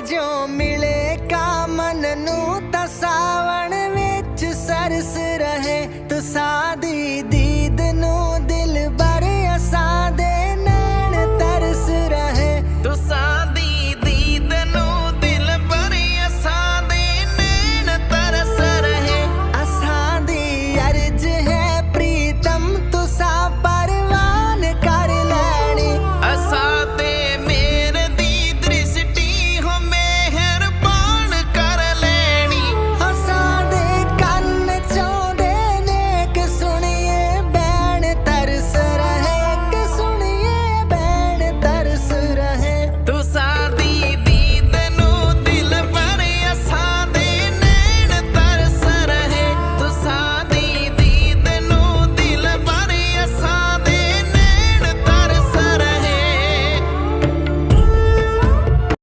ਜੋ ਮਿਲੇ ਕਾਮਨ ਨੂੰ ਤਸਾਵਣ ਵਿੱਚ ਸਰਸ ਰਹੇ ਤੁਸਾਂ